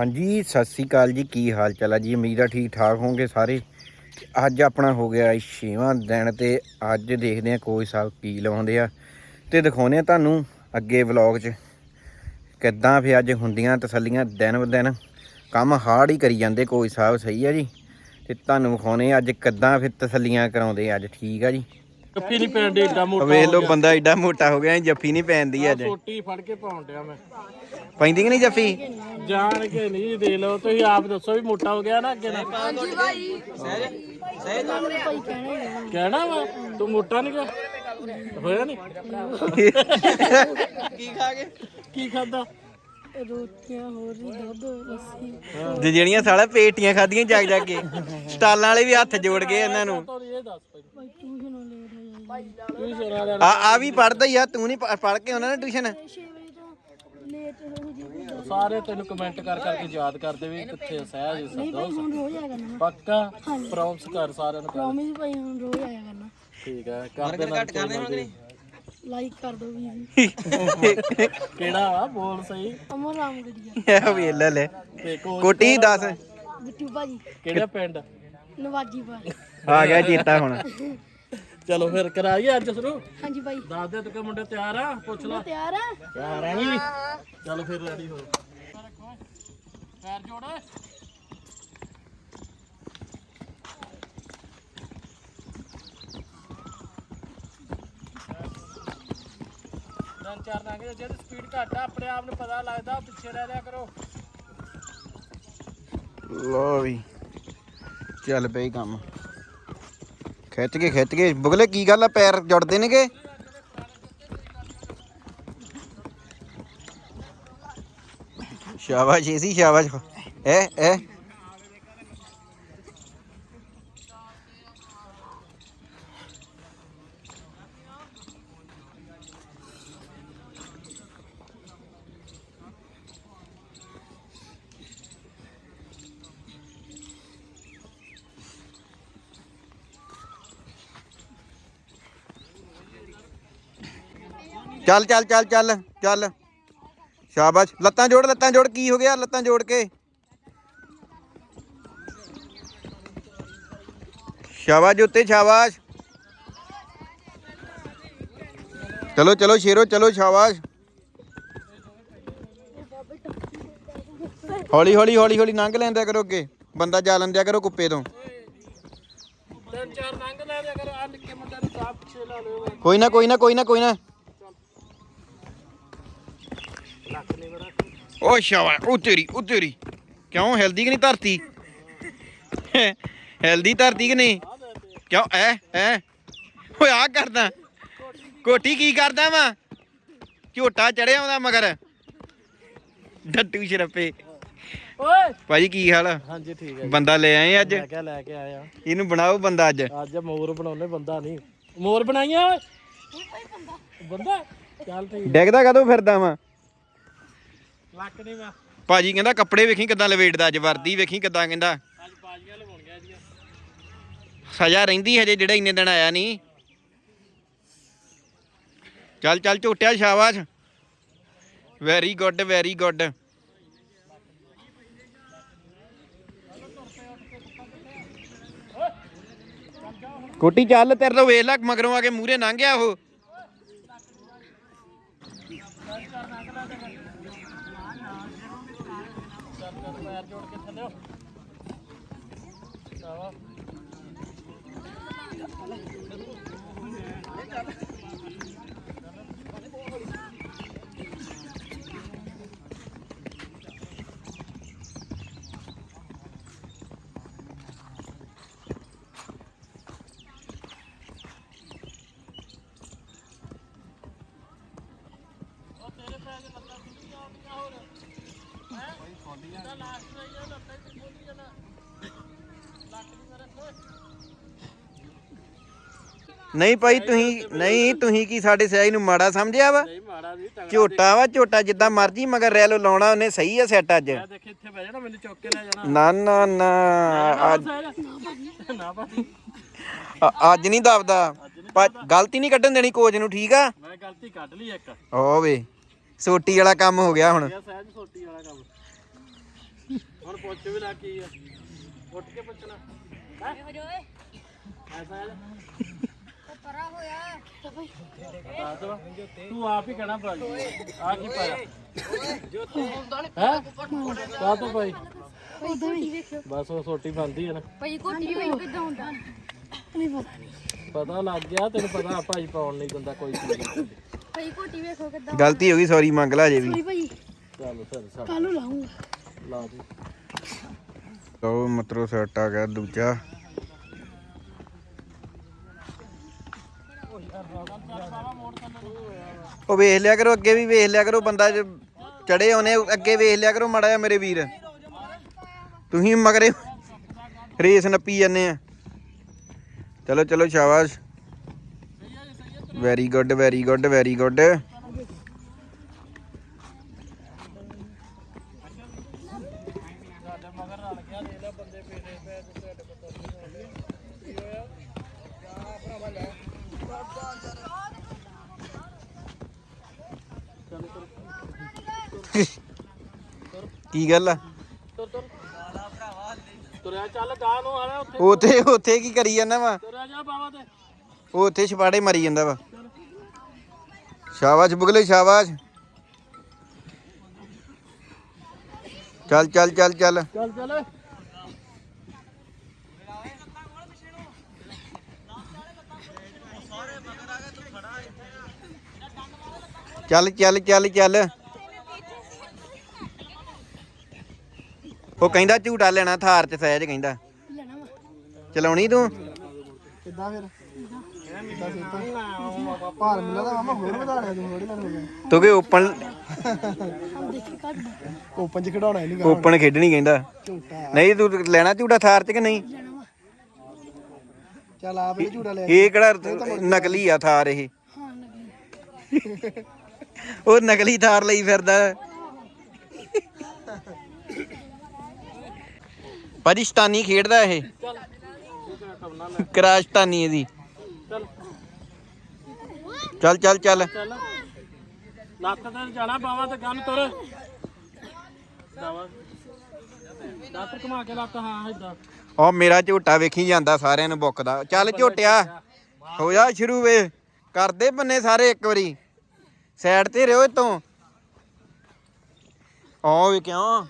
ਹਾਂਜੀ ਸਤਿ ਸ੍ਰੀ ਅਕਾਲ ਜੀ ਕੀ ਹਾਲ ਚਾਲ ਹੈ ਜੀ? ਉਮੀਦ ਆ ਠੀਕ ਠਾਕ ਹੋਵੋਗੇ ਸਾਰੇ। ਅੱਜ ਆਪਣਾ ਹੋ ਗਿਆ ਛੇਵਾਂ ਦਿਨ ਤੇ ਅੱਜ ਦੇਖਦੇ ਆ ਕੋਈ ਸਾਹਿਬ ਕੀ ਲਵਾਉਂਦੇ ਆ। ਤੇ ਦਿਖਾਉਂਦੇ ਆ ਤੁਹਾਨੂੰ ਅੱਗੇ ਵਲੌਗ 'ਚ ਕਿੱਦਾਂ ਫੇ ਅੱਜ ਹੁੰਦੀਆਂ ਤਸੱਲੀਆਂ ਦਿਨ ਬ ਦਿਨ। ਕੰਮ ਹਾਰਡ ਹੀ ਕਰੀ ਜਾਂਦੇ ਕੋਈ ਸਾਹਿਬ ਸਹੀ ਆ ਜੀ। ਤੇ ਤੁਹਾਨੂੰ ਵਿਖਾਉਂਦੇ ਆ ਅੱਜ ਕਿੱਦਾਂ ਫਿਰ ਤਸੱਲੀਆਂ ਕਰਾਉਂਦੇ ਅੱਜ ਠੀਕ ਆ ਜੀ? ਜੱਫੀ ਨਹੀਂ ਪੈਣ ਦੀ ਏਡਾ ਮੋਟਾ ਵੇਖ ਲਓ ਬੰਦਾ ਐਡਾ ਮੋਟਾ ਹੋ ਗਿਆ ਜੱਫੀ ਨਹੀਂ ਪੈਂਦੀ ਅੱਜ। ਛੋਟੀ ਫੜ ਕੇ ਪਾਉਣ ਡਿਆ ਮੈਂ। ਪੈਂਦੀ ਕਿ ਨਹੀਂ ਜੱਫੀ? ਜਾਣ ਕੇ ਨਹੀਂ ਦੇ ਲਓ। ਤੁਸੀਂ ਆਪ ਦੱਸੋ ਵੀ ਮੋਟਾ ਹੋ ਗਿਆ ਨਾ ਅੱਗੇ ਨਾ ਹਾਂਜੀ ਭਾਈ। ਕਹਿਣਾ ਵਾ ਤੂੰ ਮੋਟਾ ਨਹੀਂ ਗਿਆ ਹੋਇਆ ਨਹੀਂ? ਕੀ ਖਾ ਕੇ ਕੀ ਖਾਦਾ ਰੋਟੀਆਂ ਹੋਰ ਵੀ ਦੁੱਧ ਲੱਸੀ। ਜੇ ਜਿਹੜੀਆਂ ਸਾਲਾ ਪੇਟੀਆਂ ਖਾਧੀਆਂ ਜਗ ਜਗ ਕੇ ਸਟਾਲਾਂ ਵਾਲੇ ਵੀ ਹੱਥ ਜੋੜ ਗਏ ਇਹਨਾਂ ਨੂੰ। ਤੂੰ ਇਹ ਦੱਸ ਪਹਿਲਾਂ ਭਾਈ ਟਿਊਸ਼ਨ ਲੇਟ ਹੋ ਜਾਈ ਤੂੰ ਸ਼ਰਾ ਦਾ ਆ ਆ ਵੀ ਪੜਦਾ ਹੀ ਆ ਤੂੰ ਨਹੀਂ ਪੜ ਕੇ ਉਹਨਾਂ ਨੇ ਟਿਊਸ਼ਨ? 6 ਜੀ ਸਾਰੇ ਤੈਨੂੰ ਕਮੈਂਟ ਕਰ ਕਰਕੇ ਯਾਦ ਕਰਦੇ ਵੀ ਕਿੱਥੇ ਸਹਿਜ ਸਦਾ ਹੁਣ ਰੋਜ਼ ਆਇਆ ਕਰਨਾ। ਪੱਕਾ ਪ੍ਰੋਮਿਸ ਕਰ ਸਾਰਿਆਂ ਨੂੰ ਕਰ। ਪ੍ਰੋਮਿਸ ਭਾਈ ਹੁਣ ਰੋਜ਼ ਆਇਆ ਕਰਨਾ। ਠੀਕ ਹੈ ਕਰ ਦੇਣਾ ਕਰਦੇ ਲਾਈਕ ਕਰ ਦਿਓ ਵੀ ਕਿਹੜਾ ਵਾ ਬੋਲ ਸਹੀ। ਅਮਰ ਰਾਮ ਗੜੀਆ ਇਹ ਵੀ ਲੈ ਲੈ। ਤੇ ਕੋਟੀ ਦੱਸ। ਬਿੱਟੂ ਭਾਜੀ। ਕਿਹੜਾ ਪਿੰਡ? ਨਵਾਜੀ ਭਾਈ ਆ ਗਿਆ ਚੇਤਾ ਹੁਣ। ਚਲੋ ਫਿਰ ਕਰਾਈਏ ਅੱਜ ਸ਼ੁਰੂ। ਹਾਂਜੀ ਭਾਈ ਦੱਸ ਦੇ ਤੂੰ ਮੁੰਡੇ ਤਿਆਰ ਆ? ਪੁੱਛ ਲੈ। ਤਿਆਰ ਆ? ਤਿਆਰ ਆ ਵੀ ਚਲੋ ਫਿਰ ਰੈਡੀ ਹੋ। ਪੈਰ ਜੋੜ ਤਿੰਨ ਚਾਰ ਲੰਘ ਜੇ ਸਪੀਡ ਘੱਟ ਆ ਆਪਣੇ ਆਪ ਨੂੰ ਪਤਾ ਲੱਗਦਾ ਪਿੱਛੇ ਰਹਿ ਲਿਆ ਕਰੋ। ਲੋ ਵੀ। ਚੱਲ ਪਈ ਕੰਮ। ਖਿੱਚ ਕੇ ਖਿੱਚ ਕੇ। ਬੁਗਲੇ, ਕੀ ਗੱਲ ਆ? ਪੈਰ ਜੁੜਦੇ ਨੇਗੇ? ਸ਼ਾਬਾਸ਼ ਜੀ ਸ਼ਾਬਾਸ਼। ਐ ਐ ਚੱਲ ਚੱਲ ਚੱਲ ਚੱਲ ਚੱਲ। ਸ਼ਾਬਾਸ਼। ਲੱਤਾਂ ਜੋੜ ਲੱਤਾਂ ਜੋੜ। ਕੀ ਹੋ ਗਿਆ? ਲੱਤਾਂ ਜੋੜ ਕੇ। ਸ਼ਾਬਾਸ਼ ਉੱਤੇ ਸ਼ਾਬਾਸ਼। ਚਲੋ ਚਲੋ ਸ਼ੇਰੋ ਚਲੋ ਸ਼ਾਬਾਸ਼। ਹੌਲੀ ਹੌਲੀ ਹੌਲੀ ਹੌਲੀ ਲੰਘ ਲੈਂਦਿਆ ਕਰੋ ਅੱਗੇ। ਬੰਦਾ ਜਾ ਲੈਂਦਿਆ ਕਰੋ ਕੁੱਪੇ ਤੋਂ। ਕੋਈ ਨਾ ਕੋਈ ਨਾ ਕੋਈ ਨਾ ਕੋਈ ਨਾ। ਓ ਸ਼ਾਬਾਸ਼ ਉਹ ਤੇਰੀ ਉਹ ਤੇਰੀ। ਕਿਉਂ ਹੈਲਦੀ ਕਿ ਨਹੀਂ ਧਰਤੀ? ਹੈਲਦੀ ਧਰਤੀ ਕਿ ਨਹੀਂ? ਕਿਉਂ ਐ ਐ। ਓਏ ਆ ਕਰਦਾ। ਕੋਟੀ ਕੀ ਕਰਦਾ ਵਾ? ਝੋਟਾ ਚੜਿਆ ਆਉਂਦਾ ਮਗਰ। ਡੱਟੂ ਸ਼ਰਪੇ। ਓਏ। ਭਾਜੀ ਕੀ ਹਾਲ? ਆ? ਹਾਂਜੀ ਠੀਕ ਹੈ ਬੰਦਾ ਲੈ ਆਏ ਅੱਜ? ਮੈਂ ਕਿਹਾ ਲੈ ਕੇ ਆਇਆ। ਇਹਨੂੰ ਬਣਾਓ ਬੰਦਾ ਅੱਜ। ਅੱਜ ਮੋਰ ਬਣਾਉਣੇ ਬੰਦਾ ਨਹੀਂ। ਮੋਰ ਬਣਾਈਆਂ ਓਏ? ਬੰਦਾ? ਚੱਲ ਠੀਕ ਡਿੱਗਦਾ ਕਦੋਂ ਫਿਰਦਾ ਵਾ? ਲੱਕ ਨਹੀਂ ਮੈਂ। ਭਾਜੀ ਕਹਿੰਦਾ ਕੱਪੜੇ ਵੇਖੀ ਕਿਦਾਂ ਲਵੇਟਦਾ ਅੱਜ ਵਰਦੀ ਵੇਖੀ ਕਿਦਾਂ ਕਹਿੰਦਾ। ਅੱਜ ਬਾਜੀਆਂ ਲਵਾਉਣ ਗਿਆ ਜੀ ਸਜ਼ਾ ਰਹਿੰਦੀ ਹਜੇ ਜਿਹੜਾ ਇੰਨੇ ਦਿਨ ਆਇਆ ਨਹੀਂ। ਚੱਲ ਚੱਲ ਝੋਟਿਆ ਸ਼ਾਬਾਸ਼। ਵੈਰੀ ਗੁੱਡ ਵੈਰੀ ਗੁੱਡ ਕੋਟੀ ਚੱਲ ਤੇਰੇ ਤੋਂ ਵੇਖ ਲੈ ਮਗਰੋਂ ਆ ਕੇ ਮੂਰੇ ਲੰਘ ਗਿਆ ਉਹ ਪੈਰ ਜੋੜ ਕੇ ਥੱਲੇ ਆਵਾ ਨਹੀਂ ਭਾਈ ਤੁਸੀਂ ਨਹੀਂ ਤੁਸੀਂ ਕੀ ਸਾਡੇ ਸਿਆਹੀ ਨੂੰ ਮਾੜਾ ਸਮਝਿਆ ਵਾ? ਨਹੀਂ ਮਾੜਾ ਵੀ ਤਗੜਾ ਝੋਟਾ ਵਾ ਝੋਟਾ ਜਿੱਦਾਂ ਮਰਜ਼ੀ ਮਗਰ ਰੈਲੋ ਲਾਉਣਾ ਉਹਨੇ ਸਹੀ ਆ ਸੈੱਟ ਅੱਜ। ਮੈਂ ਦੇਖ ਇੱਥੇ ਬਹਿ ਜਾਣਾ ਮੈਨੂੰ ਚੁੱਕ ਕੇ ਲੈ ਜਾਣਾ। ਨਾ ਨਾ ਨਾ ਅੱਜ ਨਾ ਭਾਜੀ। ਅੱਜ ਨਹੀਂ ਦਬਦਾ। ਗਲਤੀ ਨਹੀਂ ਕੱਢਣ ਦੇਣੀ ਕੋਚ ਨੂੰ ਠੀਕ ਆ? ਮੈਂ ਗਲਤੀ ਕੱਢ ਲਈ ਇੱਕ। ਓ ਵੇ ਸੋਟੀ ਵਾਲਾ ਕੰਮ ਹੋ ਗਿਆ ਹੁਣ। ਇਹ ਸਹਿਜ ਸੋਟੀ ਵਾਲਾ ਕੰਮ। ਹੁਣ ਪੁੱਛ ਵੀ ਲੈ ਕੀ ਆ। ਉੱਠ ਕੇ ਪੁੱਛਣਾ। ਹੈ? ਐਸਾ ਹੈ ਦੱਸ ਵਾ। ਤੂੰ ਆਪ ਹੀ ਕਹਿਣਾ ਭਾਈ ਆ ਕੀ ਪਾਇਆ? ਹੈ? ਕਾ ਤੋਂ ਭਾਈ? ਉਦਾਂ ਵੀ ਵੇਖਿਓ ਬਸ ਉਹ ਸੋਟੀ ਬੰਦੀ ਹੈ ਨਾ। ਭਾਈ ਕੋਟੀ ਵੇਖ ਕਿਦਾਂ ਹੁੰਦਾ? ਨਹੀਂ ਪਤਾ। ਨਹੀਂ ਪਤਾ ਲੱਗ ਗਿਆ ਤੈਨੂੰ ਪਤਾ ਭਾਈ ਪਾਉਣ ਨਹੀਂ ਦਿੰਦਾ ਕੋਈ ਚੀਜ਼ ਭਾਈ ਕੋਟੀ ਵੇਖੋ ਕਿਦਾਂ ਗਲਤੀ ਹੋ ਗਈ ਸੌਰੀ ਮੰਗ ਲਾ ਜੇ ਵੀ। ਸੋਰੀ ਭਾਈ। ਚੱਲ ਫਿਰ ਕੱਲ ਨੂੰ ਲਾਉਂਗਾ ਲਾ ਦੇ। ਲਓ ਮਤਰੋ ਸੈੱਟ ਆ ਗਿਆ ਦੂਜਾ। ਉਹ ਵੇਖ ਲਿਆ ਕਰੋ, ਅੱਗੇ ਵੀ ਵੇਖ ਲਿਆ ਕਰੋ, ਬੰਦਾ ਚੜੇ ਆਉਨੇ ਅੱਗੇ ਵੇਖ ਲਿਆ ਕਰੋ ਮੜਾ ਮੇਰੇ ਵੀਰ। ਤੁਸੀਂ ਮਗਰੇ ਰੇਸ ਨੱਪੀ ਜਾਂਦੇ ਆ। ਚਲੋ ਚਲੋ ਸ਼ਾਬਾਸ਼। Very good very good very good ਕੀ ਗੱਲ ਆ? ਤੁਰ ਤੁਰ ਤੁਰਿਆ ਚੱਲ ਗਾਂ ਨੂੰ ਆਣਾ ਉੱਥੇ। ਉਥੇ ਉਥੇ ਕੀ ਕਰੀ ਜਾਂਦਾ ਵਾ? ਤੁਰਿਆ ਜਾ ਬਾਵਾ ਤੇ। ਉਹ ਉੱਥੇ ਛਪਾੜੇ ਮਰੀ ਜਾਂਦਾ ਵਾ। ਸ਼ਾਬਾਸ਼ ਬੁਗਲੇ ਸ਼ਾਬਾਸ਼। ਚੱਲ ਚੱਲ ਚੱਲ ਚੱਲ। ਚੱਲ ਚੱਲ। ਚੱਲ ਚੱਲ ਚੱਲ ਚੱਲ। ਉਹ ਕਹਿੰਦਾ ਝੂਟਾ ਲੈਣਾ ਥਾਰ ਚ ਸਹਿਜ ਕਹਿੰਦਾ। ਚਲਾਉਣੀ ਤੂੰ? ਕਿੱਦਾਂ ਫਿਰ? ਭਾਰ ਮਿਲਦਾ ਤਾਂ ਮਾਮਾ ਹੋਰ ਵਧਾ ਲਿਆ ਤੂੰ ਥੋੜੀ ਲੈਣ ਤੂੰ ਕਿ ਓਪਨ ਓਪਨ ਚ ਖਡਾਉਣਾ ਨਹੀਂ ਓਪਨ ਖੇਡਣੀ ਕਹਿੰਦਾ। ਝੂਟਾ। ਨਹੀਂ ਤੂੰ ਲੈਣਾ ਝੂਟਾ ਥਾਰ ਚ ਕਿ ਨਹੀਂ? ਚੱਲ ਆਪ ਇਹ ਝੂਟਾ ਲੈ ਇਹ ਕਿਹੜਾ ਨਕਲੀ ਆ ਥਾਰ ਇਹ। ਉਹ ਨਕਲੀ ਥਾਰ ਲਈ ਫਿਰਦਾ। ਪਾਕਿਸਤਾਨੀ ਖੇਡਦਾ ਇਹ? ਚੱਲ ਤੂੰ ਕਿਹੜਾ ਕਰਨਾ ਲੈ ਕਰਾਸ਼ਤਾਨੀ ਇਹਦੀ। ਚੱਲ ਚੱਲ ਚੱਲ। ਚੱਲ ਲੱਤ ਤੇ ਜਾਣਾ ਬਾਵਾ ਤੇ ਗੰਨ ਤੁਰ। ਬਾਵਾ ਲੱਤ ਘੁਮਾ ਕੇ ਲੱਤ ਹਾਂ ਇਦਾਂ ਉਹ ਮੇਰਾ ਝੋਟਾ ਵੇਖੀ ਜਾਂਦਾ ਸਾਰਿਆਂ ਨੂੰ ਬੁੱਕਦਾ ਚੱਲ ਝੋਟਿਆ ਹੋ ਜਾ ਸ਼ੁਰੂ ਵੇ। ਕਰਦੇ ਬੰਨੇ ਸਾਰੇ ਇੱਕ ਵਾਰੀ। ਸਾਈਡ ਤੇ ਰਿਓ ਇਤੋਂ ਆ ਵੇ ਕਿਉਂ?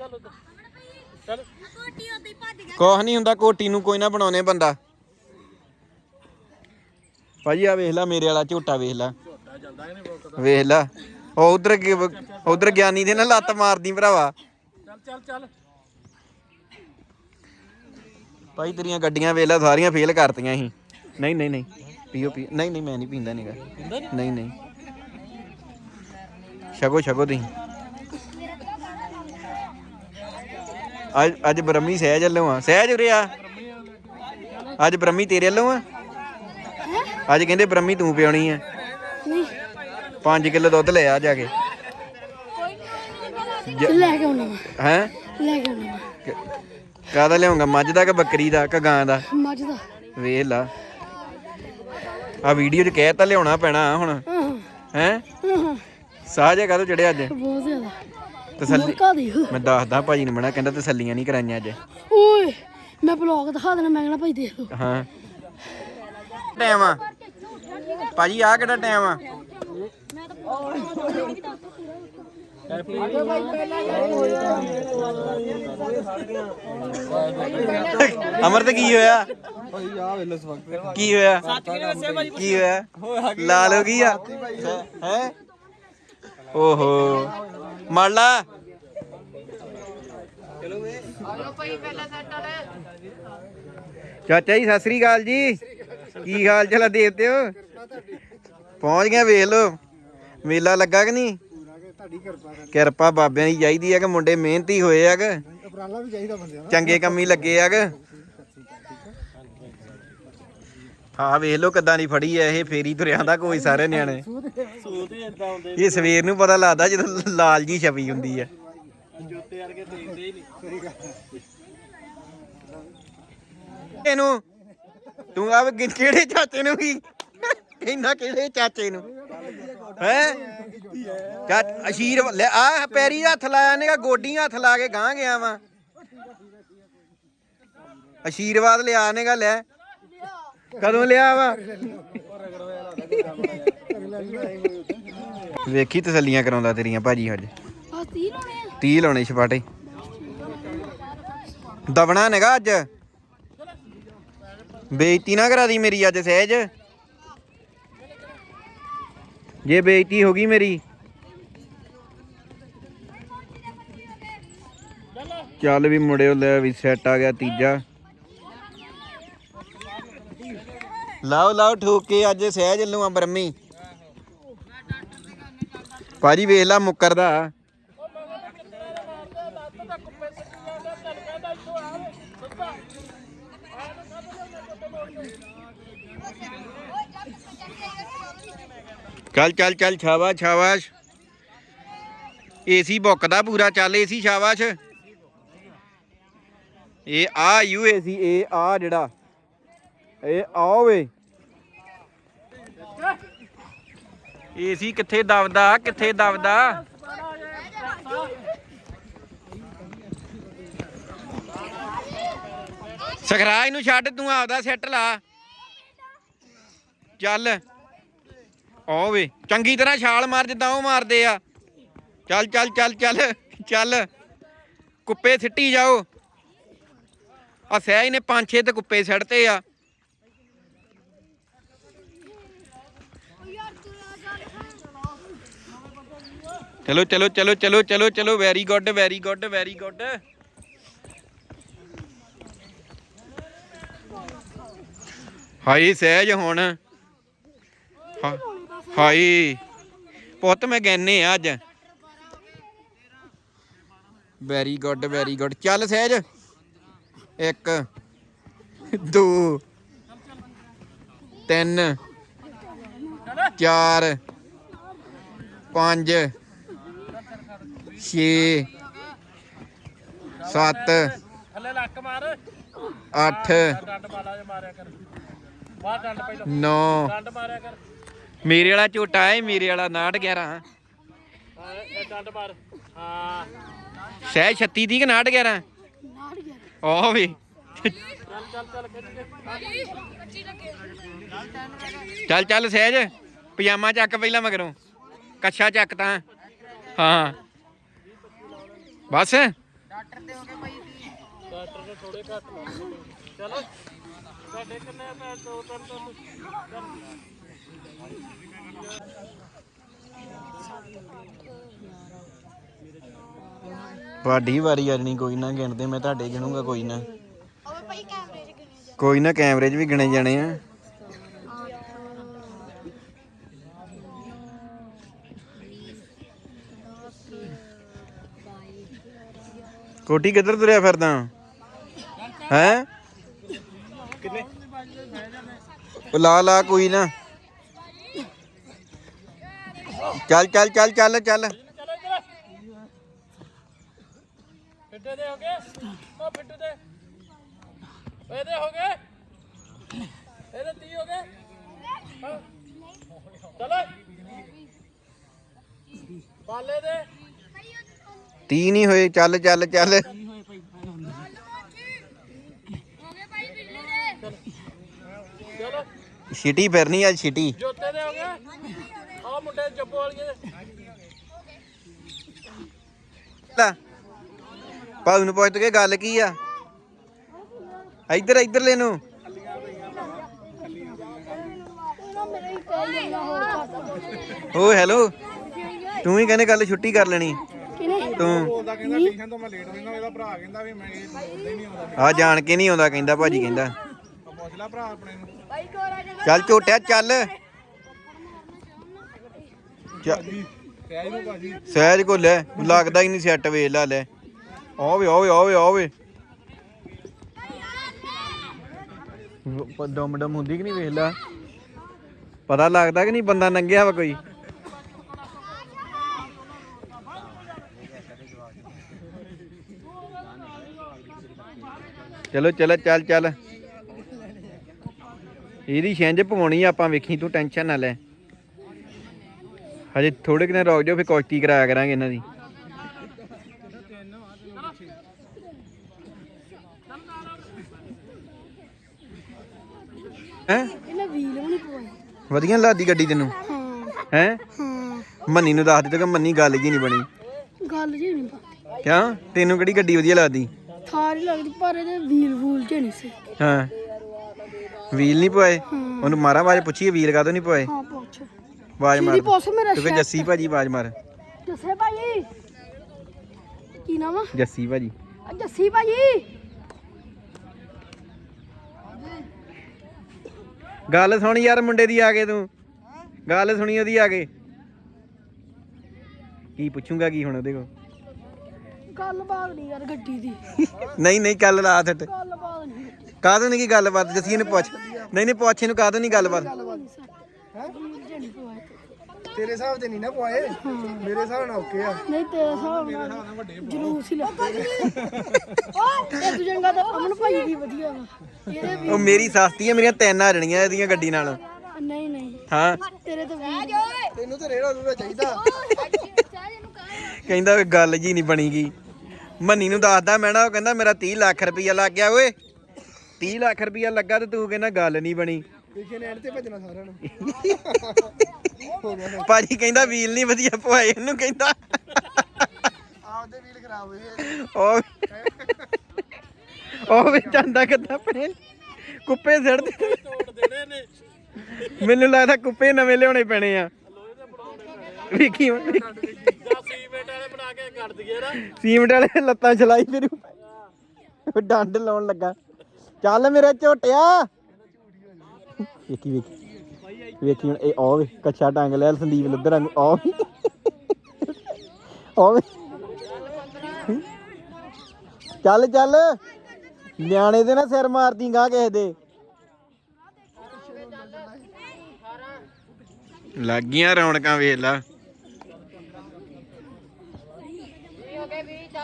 ਚੱਲ ਚੱਲ। ਕੁਛ ਨਹੀਂ ਹੁੰਦਾ ਕੋਟੀ ਨੂੰ ਕੋਈ ਨਾ ਬਣਾਉਨੇ ਬੰਦਾ। ਭਾਜੀ ਆ ਵੇਖ ਲੈ ਮੇਰੇ ਵਾਲਾ ਝੋਟਾ ਵੇਖ ਲੈ। ਝੋਟਾ ਜਾਂਦਾ ਵੇਖ ਲੈ। ਉਹ ਉਧਰ ਉਧਰ ਗਿਆਨੀ ਦੇ ਨਾ ਲੱਤ ਮਾਰਦੀ ਭਰਾਵਾ। ਚੱਲ ਚੱਲ ਚੱਲ। ਭਾਈ ਤੇਰੀਆਂ ਗੱਡੀਆਂ ਵੇਖ ਲੈ ਸਾਰੀਆਂ ਫੇਲ ਕਰਤੀਆਂ ਸੀ। ਨਹੀਂ ਨਹੀਂ ਨਹੀਂ। ਪੀਓ ਪੀ। ਨਹੀਂ ਨਹੀਂ ਮੈਂ ਨਹੀਂ ਪੀਂਦਾ ਨਹੀਂਗਾ ਨਹੀਂ ਨਹੀਂ। ਛਕੋ ਛਕੋ ਤੁਸੀਂ। ਅੱਜ ਅੱਜ ਬ੍ਰਹਮੀ ਸਹਿਜ ਵੱਲੋਂ ਆ। ਸਹਿਜ ਉਰੇ ਆ। ਅੱਜ ਬ੍ਰਹਮੀ ਤੇਰੇ ਵੱਲੋਂ ਆ। ਅੱਜ ਕਹਿੰਦੇ ਬ੍ਰਹਮੀ ਤੂੰ ਪਿਉਣੀ ਆ। ਨਹੀਂ। 5 ਕਿਲੋ ਦੁੱਧ ਲੈ ਆ ਜਾ ਕੇ। ਲੈ ਕੇ ਆਉਣਾ ਹੈ? ਲੈ ਕੇ ਆਉਣਾ ਕਾਹਦਾ ਲਿਆਉਂਗਾ? ਮੱਝ ਦਾ ਕਿ ਬੱਕਰੀ ਦਾ ਕਿ ਗਾਂ ਦਾ? ਮੱਝ ਦਾ। ਵੇਖ ਲਾ। ਆ ਵੀਡੀਓ 'ਚ ਕਹਿ ਤਾਂ ਲਿਆਉਣਾ ਪੈਣਾ ਹੁਣ। ਹਾਂ। ਸਾਹ ਜਿਹਾ ਕਾਹਤੋਂ ਚੜਿਆ ਅੱਜ? ਬਹੁਤ ਜ਼ਿਆਦਾ। ਤਸੱਲੀ ਮੁਰਕਾ ਦੇਖ। ਮੈਂ ਦੱਸਦਾ ਭਾਜੀ ਨੂੰ ਮਣਾ ਕਹਿੰਦਾ ਤਸੱਲੀਆਂ ਨਹੀਂ ਕਰਾਈਆਂ ਅੱਜ। ਓਏ ਮੈਂ ਬਲੌਗ ਦਿਖਾ ਦੇਣਾ ਮੈਂ ਕਹਿਣਾ ਭਾਈ ਦੇਖ। ਲਓ ਹਾਂ। ਟਾਈਮ ਆ। ਭਾਜੀ ਆ ਕਿਹੜਾ ਟਾਈਮ ਆ? ਅਮਰ ਤੇ ਕੀ ਹੋਇਆ? ਭਾਈ ਆ ਵੇਲੇ ਇਸ ਵਕਤ ਕੀ ਹੋਇਆ? ਕੀ ਹੋਇਆ? ਲਾਲ ਹੋ ਗਈ ਆ? ਹੈ? ਓਹੋ। ਮੜ ਲਾ। ਚਾਚਾ ਜੀ ਸਤਿ ਸ੍ਰੀ ਅਕਾਲ ਜੀ। ਕੀ ਹਾਲ ਚਾਲ ਆ ਹੋ? ਪਹੁੰਚ ਗਿਆ ਵੇਖ ਲੋ ਮੇਲਾ ਲੱਗਾ ਕਿ ਨਹੀਂ? ਤੁਹਾਡੀ ਕਿਰਪਾ ਕਰ ਕਿਰਪਾ ਬਾਬਿਆਂ ਦੀ ਚਾਹੀਦੀ ਆ ਕਿ ਮੁੰਡੇ ਮਿਹਨਤੀ ਹੋਏ ਆ ਕਿ। ਉਪਰਾਲਾ ਵੀ ਚਾਹੀਦਾ ਬੰਦਿਆਂ ਦਾ। ਚੰਗੇ ਕੰਮੀ ਲੱਗੇ ਆ ਕਿ। ਹਾਂ ਵੇਖ ਲੋ ਕਿੱਦਾਂ ਦੀ ਫੜੀ ਐ ਇਹ, ਫੇਰੀ ਤੁਰਿਆਂ ਦਾ ਕੋਈ ਸਾਰੇ ਨਿਆਣੇ। ਸੂਤ ਇਦਾਂ ਹੁੰਦੇ ਇਹ ਸਵੇਰ ਨੂੰ ਪਤਾ ਲੱਗਦਾ ਜਦੋਂ ਲਾਲ ਜੀ ਛਪੀ ਹੁੰਦੀ ਆ। ਜੁੱਤੇ ਵਰਗੇ ਦੇਖਦੇ ਹੀ ਨਹੀਂ ਇਹਨੂੰ, ਤੂੰ ਆ ਕਿਹੜੇ ਚਾਚੇ ਨੂੰ ਵੀ? ਕਹਿੰਦਾ ਕਿਹੜੇ ਚਾਚੇ ਨੂੰ? ਹੈ? ਚਾ ਅਸ਼ੀਰ, ਲੈ ਆ, ਪੈਰੀ ਹੱਥ ਲਾਇਆ ਨੇਗਾ ਗੋਡੀਆਂ ਹੱਥ ਲਾ ਕੇ ਗਾਂ ਗਿਆ ਵਾ। ਅਸ਼ੀਰਵਾਦ ਲਿਆ ਨੇਗਾ ਲੈ। ਕਦੋਂ ਲਿਆ ਵਾ? ਵੇਖੀ ਤਸੱਲੀਆਂ ਕਰਾਉਂਦਾ ਤੇਰੀਆਂ ਭਾਜੀ ਅੱਜ। ਆ 30 ਲਾਉਣੇ ਆ। 30 ਲਾਉਣੇ ਛਪਾਟੇ। ਦਬਣਾ ਨੇਗਾ ਅੱਜ? ਬੇਇੱਜ਼ਤੀ ਨਾ ਕਰਾ ਦੀ ਮੇਰੀ ਅੱਜ ਸਹਿਜ। ਜੇ ਬੇਇੱਜ਼ਤੀ ਹੋ ਗਈ ਮੇਰੀ। ਚੱਲ ਵੀ ਮੁੜਿਓ ਲੈ ਵੀ ਸੈੱਟ ਆ ਗਿਆ ਤੀਜਾ। ਲਾਓ ਲਾਓ, ਠੋਕ ਕੇ ਅੱਜ ਸਹਿਜ ਨੂੰ ਅੰਬਰਮੀ ਭਾਜੀ ਵੇਖ ਲਾ ਮੁੱਕਰਦਾ ਚੱਲ ਚੱਲ ਚੱਲ, ਸ਼ਾਬਾਸ਼ ਸ਼ਾਬਾਸ਼। ਏਸੀ ਬੁੱਕਦਾ ਪੂਰਾ ਚੱਲ, ਏਸੀ, ਸ਼ਾਬਾਸ਼। ਇਹ ਆ ਯੂ ਏਸੀ ਇਹ ਆ ਜਿਹੜਾ ਇਹ ਆ ਵੇ। ਏਸੀ ਕਿੱਥੇ ਦਬਦਾ ਕਿੱਥੇ ਦਬਦਾ? ਸਖਰਾਜ ਨੂੰ ਛੱਡ, ਤੂੰ ਆਪਦਾ ਸੈੱਟ ਲਾ। ਚੱਲ। ਆਓ ਵੇ, ਚੰਗੀ ਤਰ੍ਹਾਂ ਛਾਲ ਮਾਰ, ਜਿੱਦਾਂ ਉਹ ਮਾਰਦੇ ਆ। ਚੱਲ ਚੱਲ ਚੱਲ ਚੱਲ ਚੱਲ। ਕੁੱਪੇ ਸਿੱਟੀ ਜਾਓ। ਆ ਸਹਿਜ ਨੇ ਪੰਜ ਛੇ ਤੇ ਕੁੱਪੇ ਸਿੱਟਤੇ ਆ। ਚਲੋ ਚਲੋ ਚਲੋ ਚਲੋ ਚਲੋ ਚਲੋ very good very good very good hi Sahaj ਹੁਣ। ਹਾ- ਹਾਈ ਪੁੱਤ, ਮੈਂ ਗੈਨੇ ਆ ਅੱਜ। ਵੈਰੀ ਗੁੱਡ ਵੈਰੀ ਗੁੱਡ ਚੱਲ ਸਹਿਜ। ਇੱਕ, ਦੋ, ਤਿੰਨ, ਚਾਰ, ਪੰਜ ਛੇ ਸੱਤ ਥੱਲੇ ਲੱਕ ਮਾਰ। ਅੱਠ ਡੰਡ ਮਾਲਾ ਜੇ ਮਾਰਿਆ ਕਰ। ਬਾਹਰ ਡੰਡ ਪਹਿਲਾਂ ਨੌ। ਡੰਡ ਮਾਰਿਆ ਕਰ। ਮੇਰੇ ਵਾਲਾ ਝੋਟਾ ਹੈ ਮੇਰੇ ਵਾਲਾ 69 11 ਹਾਂ ਇਹ ਡੰਡ ਮਾਰ। ਹਾਂ। ਸਹਿ 36 ਦੀ ਕਿ 69 11 ਨਾੜ ਗਿਆ ਆਹ ਵੇ। ਚੱਲ ਚੱਲ ਚੱਲ ਖਿੱਚ ਕੇ। ਚੱਲ ਚੱਲ ਸਹਿਜ। ਪਜਾਮਾ ਚੱਕ ਪਹਿਲਾਂ ਮਗਰੋਂ। ਕੱਛਾ ਚੱਕ ਤਾਂ। ਹਾਂ। ਬਸ। ਡਾਕਟਰ ਦੇ ਥੋੜੇ ਘੱਟ ਲਾ ਚਲੋ ਸਾਡੇ ਕਿੰਨੇ ਪੈ ਦੋ ਤਿੰਨ ਤਿੰਨ। ਚੱਲ। ਤੁਹਾਡੀ ਵਾਰੀ ਆਣੀ ਕੋਈ ਨਾ ਗਿਣਦੇ ਮੈਂ ਤੁਹਾਡੇ ਗਿਣੂੰਗਾ ਕੋਈ ਨਾ। ਓਏ ਭਾਈ ਕੈਮਰੇ 'ਚ ਗਿਣੇ ਜਾ ਕੋਈ ਨਾ ਕੈਮਰੇ 'ਚ ਵੀ ਗਿਣੇ ਜਾਣੇ ਆ। ਕੋਟੀ ਕਿੱਧਰ ਤੁਰਿਆ ਫਿਰਦਾ? ਹੈ? ਕਿੰਨੇ? ਉਹ ਲਾ ਲਾ ਕੋਈ ਨਾ। ਚੱਲ ਚੱਲ ਚੱਲ ਚੱਲ ਚੱਲ। ਫਿੱਟੇ ਦੇ ਹੋ ਗਏ। ਉਹ ਫਿੱਟੇ ਦੇ। ਇਹਦੇ ਹੋ ਗਏ। ਇਹਦੇ 30 ਹੋ ਗਏ। ਚਲੋ ਬਾਲੇ ਦੇ। ਤੀ ਨਹੀਂ ਹੋਏ ਚੱਲ ਚੱਲ ਚੱਲ। ਛਿਟੀ ਫਿਰਨੀ ਅੱਜ ਛਿਟੀ। ਜੋਤੇ ਦੇ ਹੋ ਗਏ। ਆ ਮੁੰਡੇ ਵਾਲੀਏ ਭਾਉ ਨੂੰ ਪੁੱਛ ਕੇ ਗੱਲ ਕੀ ਆ? ਇੱਧਰ ਇੱਧਰ ਲੈ ਨੂੰ। ਓ ਹੈਲੋ। ਤੂੰ ਹੀ ਕਹਿੰਦੇ ਕੱਲ ਛੁੱਟੀ ਕਰ ਲੈਣੀ। ਕਿਨੇ ਤੂੰ? ਉਹਦਾ ਕਹਿੰਦਾ ਟਿਊਸ਼ਨ ਤੋਂ ਮੈਂ ਲੇਟ ਹੋ ਜਾਂਦਾ ਇਹਦਾ ਭਰਾ ਕਹਿੰਦਾ ਵੀ ਮੈਂ ਇਹ ਆਉਂਦਾ ਹੀ ਨਹੀਂ ਆਉਂਦਾ ਆ ਜਾਣ ਕੇ ਨਹੀਂ ਆਉਂਦਾ ਕਹਿੰਦਾ ਭਾਜੀ ਕਹਿੰਦਾ। ਆ ਪੁੱਛ ਲੈ ਭਰਾ ਆਪਣੇ ਨੂੰ। ਭਾਈ ਕੋਰਾ ਜਗਾ ਚੱਲ ਝੋਟਿਆ ਚੱਲ। ਚੱਲ। ਕਹਿ ਇਹਨੂੰ ਭਾਜੀ। ਸਹਿਜ ਕੋ ਲੈ ਲੱਗਦਾ ਹੀ ਨਹੀਂ ਸੈੱਟ ਵੇਖ ਲਾ ਲੈ। ਆਵੇ ਆਵੇ ਆਵੇ ਆਵੇ ਡਮ ਡਮ ਹੁੰਦੀ ਕਿ ਨਹੀਂ ਵੇਖ ਲਾ। ਪਤਾ ਲੱਗਦਾ ਕਿ ਨਹੀਂ ਬੰਦਾ ਨੰਗਿਆ ਵਾ ਕੋਈ? ਚਲੋ ਚਲੋ ਚੱਲ ਚੱਲ। ਇਹਦੀ ਛਿੰਝ ਪਵਾਉਣੀ ਆਪਾਂ ਵੇਖੀ ਤੂੰ ਟੈਨਸ਼ਨ ਨਾ ਲੈ। ਹਜੇ ਥੋੜੇ ਕਿਨੇ ਰੁਕ ਜਾਓ ਫੇ ਕੁਸ਼ਤੀ ਕਰਾਇਆ ਕਰਾਂਗੇ ਇਹਨਾਂ ਦੀ। ਹੈ? ਇਹਨੇ ਵੀਲ ਵੀ ਨਹੀਂ ਪਵਾਏ। ਵਧੀਆ ਨੀ ਲੱਗਦੀ ਗੱਡੀ ਤੈਨੂੰ? ਹਾਂ। ਮੰਨੀ ਨੂੰ ਦੱਸ ਦਿੱਤਾ ਕਿ ਮੰਨੀ ਗੱਲ ਜੀ ਨਹੀਂ ਬਣੀ। ਗੱਲ ਜੀ ਨਹੀਂ ਕਿਉਂ? ਤੈਨੂੰ ਕਿਹੜੀ ਗੱਡੀ ਵਧੀਆ ਲੱਗਦੀ? ਥਾਰ ਹੀ ਲੱਗਦੀ ਪਰ ਇਹਦੇ ਵੀਲ ਵੂਲ ਚ ਨਹੀਂ ਸੀ। ਹਾਂ। ਵੀਲ ਨਹੀਂ ਪਵਾਏ? ਉਹਨੂੰ ਮਾਰਾ ਆਵਾਜ਼ ਪੁੱਛੀਏ ਵੀਲ ਕਾਹਤੋਂ ਨਹੀਂ ਪਵਾਏ? ਹਾਂ ਪੁੱਛ। ਆਵਾਜ਼ ਮਾਰ। ਪੁੱਛ ਮੇਰਾ ਕਿਉਂਕਿ ਸ਼ਰਟ ਜੱਸੀ ਭਾਜੀ ਆਵਾਜ਼ ਮਾਰ। ਜੱਸੇ ਭਾਈ ਕੀ ਨਾਮ ਆ? ਜੱਸੀ ਭਾਜੀ। ਆ ਜੱਸੀ ਭਾਈ ਗੱਲ ਸੁਣ ਯਾਰ ਮੁੰਡੇ ਦੀ ਆ ਕੇ ਤੂੰ। ਗੱਲ ਸੁਣੀ ਉਹਦੀ ਆ ਕੇ। ਕੀ ਪੁੱਛੂੰਗਾ ਕੀ ਹੁਣ ਉਹਦੇ ਕੋਲ? ਨਹੀਂ ਯਾਰ ਗੱਡੀ ਦੀ। ਨਹੀਂ ਨਹੀਂ ਗੱਲ ਲਾ ਸੱਟ ਗੱਲਬਾਤ ਨਹੀਂ ਕਾਹਦੋਂ ਨਹੀਂ ਕੀ ਗੱਲਬਾਤ ਜੱਸੀ ਇਹਨੂੰ ਪੁੱਛ ਨਹੀਂ ਨਹੀਂ ਪੁੱਛ ਇਹਨੂੰ ਕਾਹਦੋਂ ਨਹੀਂ ਗੱਲਬਾਤ। ਹੈ ਪਵਾਏ ਤੇਰੇ ਹਿਸਾਬ ਤੇ ਨਹੀਂ ਨਾ ਪਵਾਏ ਮੇਰੇ ਹਿਸਾਬ ਨਾਲ ਓਕੇ ਆ। ਨਹੀਂ ਤੇ ਹਿਸਾਬ ਨਾਲ ਜਲੂਸ ਹੀ ਲੱਗਦਾ ਇਹ ਦੂਜਾ ਤਾਂ ਅਮਨ ਭਾਈ ਦੀ ਵਧੀਆ ਵਾ। ਇਹਦੇ ਵੀ ਉਹ ਮੇਰੀ ਸਸਤੀ ਹੈ ਮੇਰੀਆਂ ਤਿੰਨ ਆ ਜਣੀਆਂ ਇਹਦੀਆਂ ਗੱਡੀ ਨਾਲ। ਨਹੀਂ ਨਹੀਂ। ਹਾਂ। ਤੇਰੇ ਤਾਂ ਵੀਲ ਤੈਨੂੰ ਤਾਂ ਰੇੜਾ ਰੂੜਾ ਚਾਹੀਦਾ। ਕਹਿੰਦਾ ਵੀ ਗੱਲ ਜੀ ਨਹੀਂ ਬਣੀ ਗਈ ਮੰਨੀ ਨੂੰ ਦੱਸਦਾ ਮੈਂ ਨਾ ਉਹ ਕਹਿੰਦਾ ਮੇਰਾ 30 ਲੱਖ ਰੁਪਈਆ ਲੱਗ ਗਿਆ ਓਏ। 30 ਲੱਖ ਰੁਪਈਆ ਲੱਗਾ ਤੇ ਤੂੰ ਕਹਿੰਦਾ ਗੱਲ ਨਹੀਂ ਬਣੀ। ਦੇਖੇ ਨੈਟ ਤੇ ਭੇਜਣਾ ਸਾਰਿਆਂ ਨੂੰ। ਭਾਜੀ ਕਹਿੰਦਾ ਵੀਲ ਨਹੀਂ ਵਧੀਆ ਪਵਾਏ ਇਹਨੂੰ ਕਹਿੰਦਾ। ਆਪਦੇ ਵੀਲ ਖਰਾਬ ਹੋਏ ਉਹ ਉਹ ਵੀ ਜਾਂਦਾ ਕਿੱਦਾਂ ਕੁੱਪੇ ਸਿੜ ਦੇ। ਤੋੜ ਦੇਣੇ ਨੇ। ਮੈਨੂੰ ਲੱਗਦਾ ਕੁੱਪੇ ਨਵੇਂ ਲਿਆਉਣੇ ਪੈਣੇ ਆ। ਵੇਖੀ ਹੁਣ, ਜਾਂ ਸੀਮੈਂਟ ਵਾਲੇ ਬਣਾ ਕੇ ਕੱਢ ਦਈਏ ਨਾ ਸੀਮਟ ਵਾਲੇ ਲੱਤਾਂ ਚਲਾਈ ਫਿਰੂ। ਉਹ ਡੰਡ ਲਾਉਣ ਲੱਗਾ। ਚੱਲ ਮੇਰਾ ਝੋਟਿਆ। ਵੇਖੀ ਵੇਖੀ। ਵੇਖੀ ਹੁਣ ਇਹ ਉਹ ਵੇ ਟੰਗ ਲਿਆ ਸੰਦੀਪ ਲੱਦਰ ਵਾਂਗੂ ਉਹ ਵੀ। ਚੱਲ ਚੱਲ। ਨਿਆਣੇ ਦੇ ਨਾ ਸਿਰ ਮਾਰਦੀ ਗਾ ਕਿਸੇ ਦੇ। ਲੱਗੀਆਂ ਰੌਣਕਾਂ ਵੇਖ ਲਾ।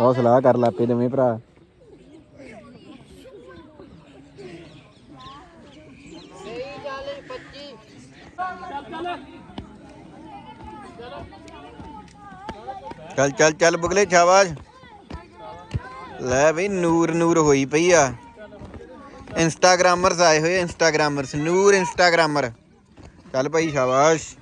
ਉਹ ਸਲਾਹ ਕਰ ਲਾਪੇ ਦੋਵੇਂ ਭਰਾ। ਚੱਲ ਚੱਲ ਚੱਲ ਬੁਗਲੇ, ਸ਼ਾਬਾਸ਼। ਲੈ ਬਈ, ਨੂਰ ਨੂਰ ਹੋਈ ਪਈ ਆ। ਇੰਸਟਾਗ੍ਰਾਮਰਸ ਆਏ ਹੋਏ ਇੰਸਟਾਗ੍ਰਾਮਰਸ, ਨੂਰ ਇੰਸਟਾਗ੍ਰਾਮਰ। ਚੱਲ ਭਾਈ, ਸ਼ਾਬਾਸ਼।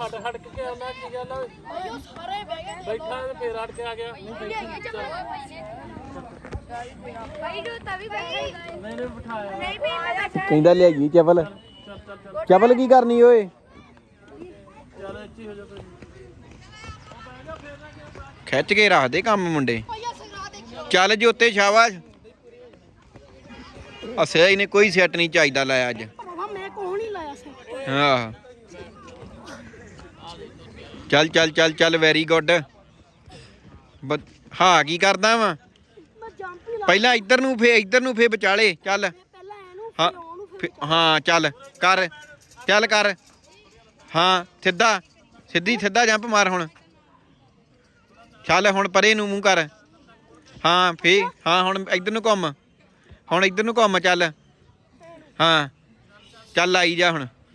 ਹੱਡ ਹੱਡ ਕੇ ਆਉਂਦਾ ਕੀ ਗੱਲ ਓਏ? ਸਾਰੇ ਬਹਿ ਗਏ ਬੈਠਾ ਤੇ ਫੇਰ ਹਟ ਕੇ ਆ ਗਿਆ। ਭਾਈ ਜੋ ਤਵੀ ਬੈਠਾ ਹੀ। ਨਹੀਂ ਨਹੀਂ ਬਿਠਾਇਆ। ਨਹੀਂ ਵੀ ਮੈਂ ਬੈਠਾ ਕਹਿੰਦਾ ਲਿਆਈ ਚਪਲ ਚੱਲ ਚੱਲ ਕੀ ਕਰਨੀ ਓਏ? ਚੱਲ ਇੱਥੇ ਹੀ ਹੋ ਜਾ ਤੂੰ ਖਿੱਚ ਕੇ ਰੱਖਦੇ ਕੰਮ ਮੁੰਡੇ। ਭਈਆ ਸਗਰਾ ਦੇਖਿਓ ਚੱਲ ਜੋਤੇ ਸ਼ਾਬਾਸ਼। ਅਸਿਆ ਇਹਨੇ ਕੋਈ ਸੈੱਟ ਨਹੀਂ ਚਾਹੀਦਾ ਲਾਇਆ ਅੱਜ। ਭਰਾਵਾ ਮੈਂ ਕੋਹ ਨਹੀਂ ਲਾਇਆ ਸੀ। ਆਹ ਚੱਲ ਚੱਲ ਚੱਲ ਚੱਲ ਵੈਰੀ ਗੁੱਡ ਹਾਂ ਕੀ ਕਰਦਾ ਵਾ? ਪਹਿਲਾਂ ਇੱਧਰ ਨੂੰ ਫੇ ਇੱਧਰ ਨੂੰ ਫੇ ਵਿਚਾਲੇ ਚੱਲ। ਹਾਂ ਹਾਂ ਚੱਲ ਕਰ। ਚੱਲ ਕਰ। ਹਾਂ ਸਿੱਧਾ। ਸਿੱਧੀ ਸਿੱਧਾ ਜੰਪ ਮਾਰ ਹੁਣ। ਚੱਲ ਹੁਣ ਪਰੇ ਨੂੰ ਮੂੰਹ ਕਰ। ਹਾਂ ਫੇ ਹਾਂ ਹੁਣ ਇੱਧਰ ਨੂੰ ਘੁੰਮ। ਹੁਣ ਇੱਧਰ ਨੂੰ ਘੁੰਮ ਚੱਲ। ਹਾਂ। ਚੱਲ ਆਈ ਜਾ ਹੁਣ ਭਈਆ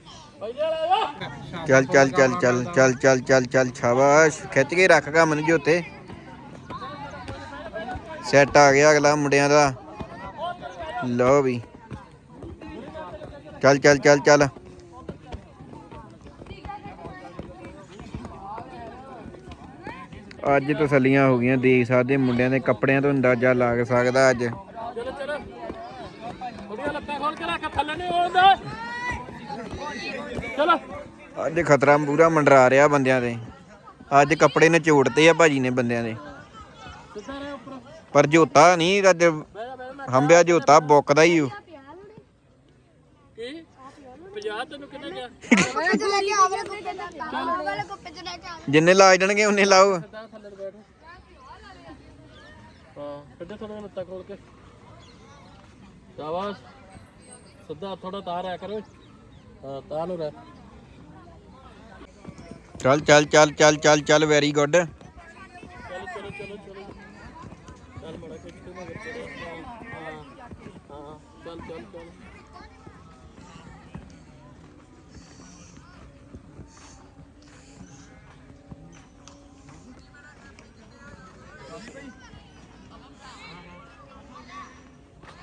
ਲੈ ਜਾ ਚੱਲ ਚੱਲ ਚੱਲ ਚੱਲ ਚੱਲ ਚੱਲ ਚੱਲ ਚੱਲ, ਸ਼ਾਬਾਸ਼। ਖਿੱਚ ਕੇ ਰੱਖ ਗਾ ਮਨ ਜੋਤੇ ਸੈੱਟ ਆ ਗਿਆ ਅਗਲਾ ਮੁੰਡਿਆਂ ਦਾ। ਲਓ ਵੀ। ਚੱਲ ਚੱਲ ਚੱਲ ਚੱਲ। ਅੱਜ ਤਸੱਲੀਆਂ ਹੋ ਗਈਆਂ, ਦੇਖ ਸਕਦੇ ਮੁੰਡਿਆਂ ਦੇ ਕੱਪੜਿਆਂ ਤੋਂ ਅੰਦਾਜ਼ਾ ਲੱਗ ਸਕਦਾ ਅੱਜ। ਚਲੋ ਚਲੋ। ਉਹਦੀਆਂ ਲੱਤਾਂ ਖੋਲ ਕੇ ਰੱਖ, ਥੱਲੇ ਨਹੀਂ ਆਉਂਦਾ ਅੱਜ ਖਤਰਾ ਪੂਰਾ ਮੰਡਰਾ ਰਿਹਾ ਬੰਦਿਆਂ ਤੇ। ਅੱਜ ਕੱਪੜੇ ਨਚੋੜਤੇ ਆ ਭਾਜੀ ਨੇ ਬੰਦਿਆਂ ਦੇ। ਪਰ ਜੋਤਾ ਨਹੀਂ ਅੱਜ ਹੰਬਿਆ ਜੋਤਾ ਬੁੱਕਦਾ ਹੀ ਉਹ। ਜਿੰਨੇ ਲਾ ਜਾਣਗੇ ਉਹਨੇ ਲਾਓ। ਕੱਢੇ ਥੋੜਾ ਲੱਤਾਂ ਕਰੋ। ਹਾਂ ਚੱਲ ਚੱਲ ਚੱਲ ਚੱਲ ਚੱਲ ਚੱਲ ਵੈਰੀ ਗੁੱਡ ਚਲੋ ਚਲੋ ਚਲੋ ਚਲੋ। ਚੱਲ ਮੜਾ ਖਿੱਚ ਕੇ ਮਗਰ ਚਲੇ। ਹਾਂ ਹਾਂ ਚੱਲ ਚੱਲ ਚੱਲ।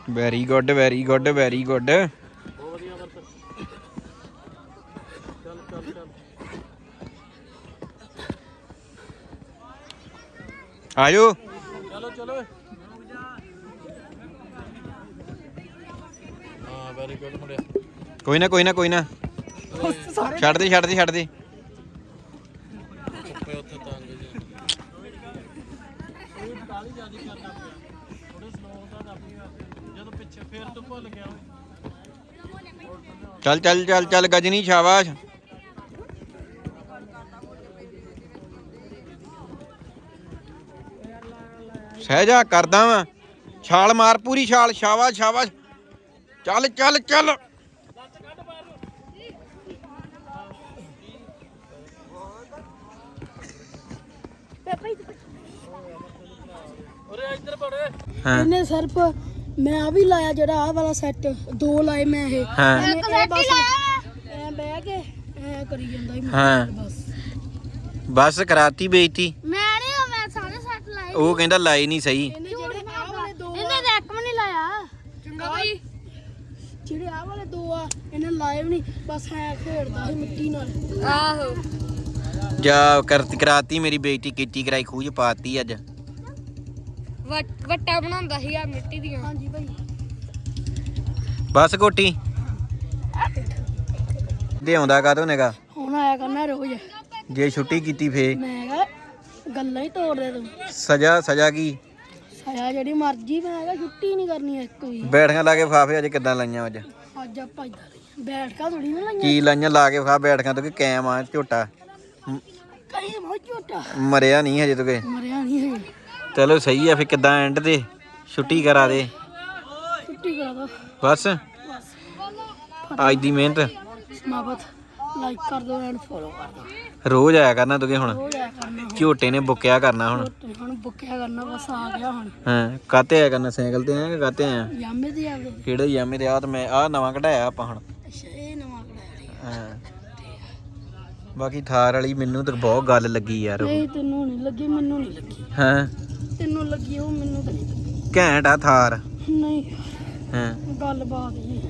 Very good very good very good ਆਜੋ। ਚਲੋ ਚਲੋ। ਹਾਂ ਵੈਰੀ ਗੁੱਡ ਮੁੰਡਿਆ। ਕੋਈ ਨਾ ਕੋਈ ਨਾ ਕੋਈ ਨਾ। ਛੱਡ ਦੇ ਛੱਡ ਦੇ ਛੱਡ ਦੇ। ਉੱਪੇ ਉੱਥੇ ਤੰਗ ਜੀ। ਕੋਈ ਕਾਲੀ ਜਿਆਦੀ ਕਰਨਾ ਪਿਆ ਥੋੜੇ ਸਲੋ ਤਾਂ ਕਰਨੀ ਆ ਜਦੋਂ ਪਿੱਛੇ ਫੇਰ ਤੋਂ ਭੁੱਲ ਗਿਆ ਓਏ। ਚੱਲ ਚੱਲ ਚੱਲ ਚੱਲ ਗਜਨੀ ਸ਼ਾਬਾਸ਼। ਸਹਿਜਾ ਕਰਦਾ ਵਾਂ। ਛਾਲ ਮਾਰ ਪੂਰੀ ਛਾਲ ਸ਼ਾਬਾਸ਼ ਸ਼ਾਬਾਸ਼। ਚੱਲ ਚੱਲ ਚੱਲ। ਉਰੇ ਇੱਧਰ ਬੜੇ ਹਾਂ। ਇਹਨੇ ਸਿਰਫ ਮੈਂ ਆ ਵੀ ਲਾਇਆ ਜਿਹੜਾ ਆ ਵਾਲਾ ਸੈੱਟ ਦੋ ਲਾਏ ਮੈਂ ਇਹ। ਹਾਂ। ਇੱਕ ਸੈੱਟ ਹੀ ਲਾਇਆ ਐ ਬਹਿ ਕੇ ਐ ਕਰੀ ਜਾਂਦਾ ਸੀ ਹਾਂ। ਬਸ। ਬਸ ਕਰਾਤੀ ਬੇਇੱਜ਼ਤੀ। ਮੈਂ ਉਹ ਕਹਿੰਦਾ ਲਾਈ ਨਹੀਂ ਸਹੀ। ਇਹਨੇ ਜਿਹੜੇ ਆ ਵਾਲੇ ਦੋ ਇਹਨੇ ਰੈਕ ਵੀ ਨਹੀਂ ਲਾਇਆ। ਚੰਗਾ ਭਾਈ ਜਿਹੜੇ ਆ ਵਾਲੇ ਦੋ ਆ ਇਹਨੇ ਲਾਏ ਵੀ ਨਹੀਂ। ਬਸ ਐ ਖੇਡਦਾ ਸੀ ਮਿੱਟੀ ਨਾਲ। ਆਹੋ। ਜਾ ਕਰਤੀ ਕਰਾਤੀ ਮੇਰੀ ਬੇਇੱਜ਼ਤੀ ਕੀਤੀ ਕਰਾਈ ਖੂਜ ਪਾਤੀ ਅੱਜ। ਵੱਟਾ ਬਣਾਉਂਦਾ ਸੀ ਆ ਮਿੱਟੀ ਦੀਆਂ। ਹਾਂਜੀ ਭਾਈ ਬਸ ਕੋਟੀ। ਦੇ ਆਉਂਦਾ ਕਾਤੋਂ ਨੇਗਾ? ਹੁਣ ਆਇਆ ਕਰਨਾ ਰੋਜ਼। ਜੇ ਛੁੱਟੀ ਕੀਤੀ ਫੇ ਮੈਂ ਕਿਹਾ ਗੱਲਾਂ ਹੀ ਤੋੜ ਦੇ ਤੂੰ। ਸਜ਼ਾ ਸਜ਼ਾ ਕੀ? ਸਾਇਆ ਜਿਹੜੀ ਮਰਜ਼ੀ ਮੈਂ ਕਿਹਾ ਛੁੱਟੀ ਨਹੀਂ ਕਰਨੀ ਇੱਕ ਵੀ। ਬੈਠਕਾਂ ਲਾ ਕੇ ਫਾਫੇ ਅੱਜ ਕਿੱਦਾਂ ਲਾਈਆਂ ਅੱਜ? ਅੱਜ ਆ ਭੱਜਦਾ ਰਹੀ ਬੈਠ ਕਾ ਥੋੜੀ ਨਾ ਲਾਈਆਂ। ਕੀ ਲਾਈਆਂ? ਲਾ ਕੇ ਫਾ ਬੈਠਕਾਂ ਤੋਂ ਕਿ ਕੈਮ ਆ ਝੋਟਾ? ਕਈ ਬਹੁਤ ਝੋਟਾ। ਮਰਿਆ ਨਹੀਂ ਹਜੇ ਤੱਕ ਮਰਿਆ ਨਹੀਂ ਹੈ ਚਲੋ ਸਹੀ ਆ ਫੇ ਕਿੱਦਾਂ ਐਂਡ ਤੇ? ਛੁੱਟੀ ਕਰਾ ਦੇ। ਛੁੱਟੀ ਕਰਾ ਦੋ। ਬਸ? ਬਸ। ਅੱਜ ਦੀ ਮਿਹਨਤ। ਸਮਾਪਤ। ਲਾਈਕ ਕਰ ਦੋ ਐਂਡ ਫੋਲੋ ਕਰ ਦੋ ਰੋਜ਼ ਆਇਆ ਕਰਨਾ ਤੂੰ ਹੁਣ? ਹੋ ਜਾਇਆ ਕਰਨਾ ਹੁਣ। ਝੋਟੇ ਨੇ ਬੁੱਕਿਆ ਕਰਨਾ ਹੁਣ। ਹੁਣ ਬੁੱਕਿਆ ਕਰਨਾ ਬਸ ਆ ਗਿਆ ਹੁਣ। ਹਾਂ ਕਾਤੇ ਆਇਆ ਕਰਨਾ? ਸਾਈਕਲ ਤੇ ਆਇਆ ਕਿ ਕਾਤੇ ਆਇਆ? ਯਾਮੇ ਤੇ ਆਵੇ ਕਿਹੜੇ ਯਾਮੇ ਦੇ ਆ ਤੇ ਮੈਂ ਆ ਨਵਾਂ ਕਢਾਇਆ ਆਪਾਂ ਹੁਣ। ਅੱਛਾ ਇਹ ਨਵਾਂ ਕਢਾਇਆ ਹਾਂ। ਬਾਕੀ ਥਾਰ ਵਾਲੀ ਮੈਨੂੰ ਤਾਂ ਬਹੁਤ ਗੱਲ ਲੱਗੀ ਯਾਰ। ਨਹੀਂ ਤੈਨੂੰ ਨਹੀਂ ਲੱਗੀ ਮੈਨੂੰ ਨਹੀਂ ਲੱਗੀ। ਹਾਂ। ਤੈਨੂੰ ਲੱਗੀ ਉਹ ਮੈਨੂੰ ਤਾਂ ਨਹੀਂ ਲੱਗੀ। ਘੈਂਟ ਆ ਥਾਰ। ਨਹੀਂ। ਹਾਂ। ਗੱਲਬਾਤ ਹੀ